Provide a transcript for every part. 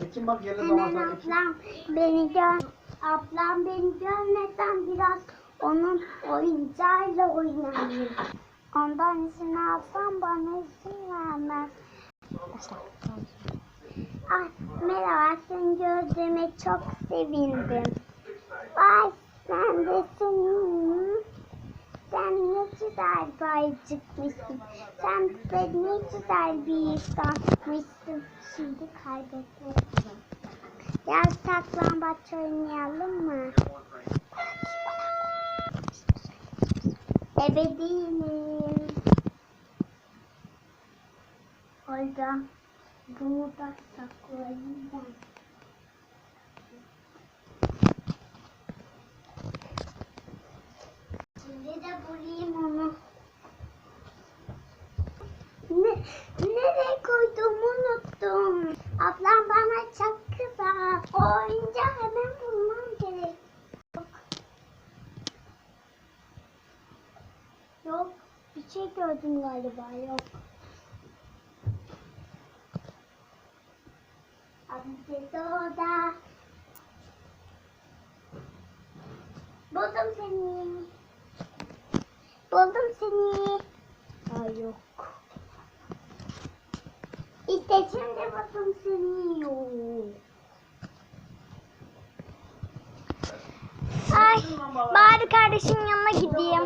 Ekin bak yerine zaman Hemen ablam beni gör. Ablam beni görmeden biraz onun oyuncağıyla oynayayım. Ondan izin alsam bana izin vermez. Ay merhaba seni gördüğüme çok sevindim. Vay sen de senin. Sen ne ayıcıkmışsın. Sen de ne güzel bir insanmışsın. Şimdi kaybetmedim. Gel saklambaç oynayalım mı? Eve değilim. Orada bunu da saklayayım ben. Şimdi de bulayım onu. Ne, nereye koyduğumu unuttum. Ablam bana çok kızar. O oyuncağı hemen bulmam gerek. Yok. Yok. Bir şey gördüm galiba. Yok. Abi orada. Buldum seni. Buldum seni. Aa, yok. İşte şimdi seni. Yok. Ay, bari kardeşimin yanına gideyim.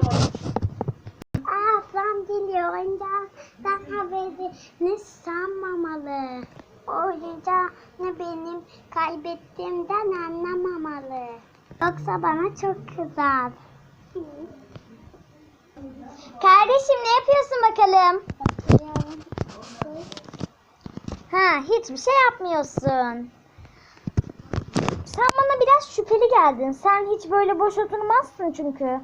Aa, ablam geliyor. Oyuncağından haberini sanmamalı. Oyuncağını benim kaybettiğimden anlamamalı. Yoksa bana çok kızar. Kardeşim ne yapıyorsun bakalım? Ha, hiçbir şey yapmıyorsun. Sen bana biraz şüpheli geldin. Sen hiç böyle boş oturmazsın çünkü.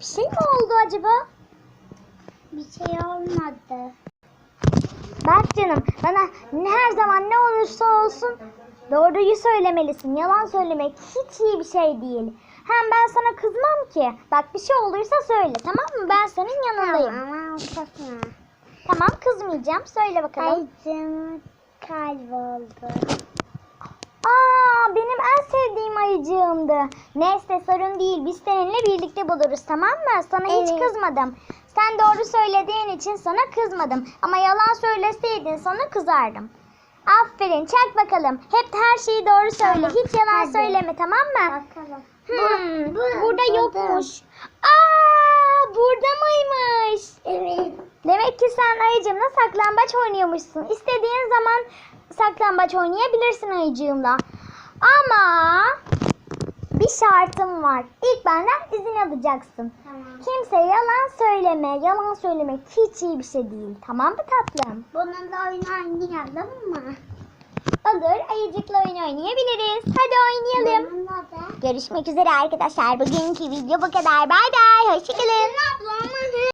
Bir şey mi oldu acaba? Bir şey olmadı. Bak canım, bana ne her zaman ne olursa olsun doğruyu söylemelisin. Yalan söylemek hiç iyi bir şey değil. Hem ben sana kızmam ki. Bak bir şey olursa söyle tamam mı? Ben senin yanındayım. Tamam kızma. Tamam kızmayacağım. Söyle bakalım. Ayıcığım kayboldu. Aa benim en sevdiğim ayıcığımdı. Neyse sorun değil. Biz seninle birlikte buluruz tamam mı? Sana hiç Evet. kızmadım. Sen doğru söylediğin için sana kızmadım. Ama yalan söyleseydin sana kızardım. Aferin çak bakalım. Hep her şeyi doğru söyle. Tamam, Hiç yalan hadi. söyleme tamam mı? Bakalım. Hmm, Bu- bu- burada burada. yokmuş. Aa burada mıymış? Evet. Demek ki sen ayıcığımla saklambaç oynuyormuşsun. İstediğin zaman saklambaç oynayabilirsin ayıcığımla. Ama bir şartım var. İlk benden izin alacaksın. Tamam. Kimseye yalan söyleme. Yalan söylemek hiç iyi bir şey değil. Tamam mı tatlım? Bununla oynayalım mı? Olur. Ayıcıkla oyun oynayabiliriz. Hadi oynayalım. Bununla da. Görüşmek üzere arkadaşlar. Bugünkü video bu kadar. Bay bay. Hoşçakalın. Ablamla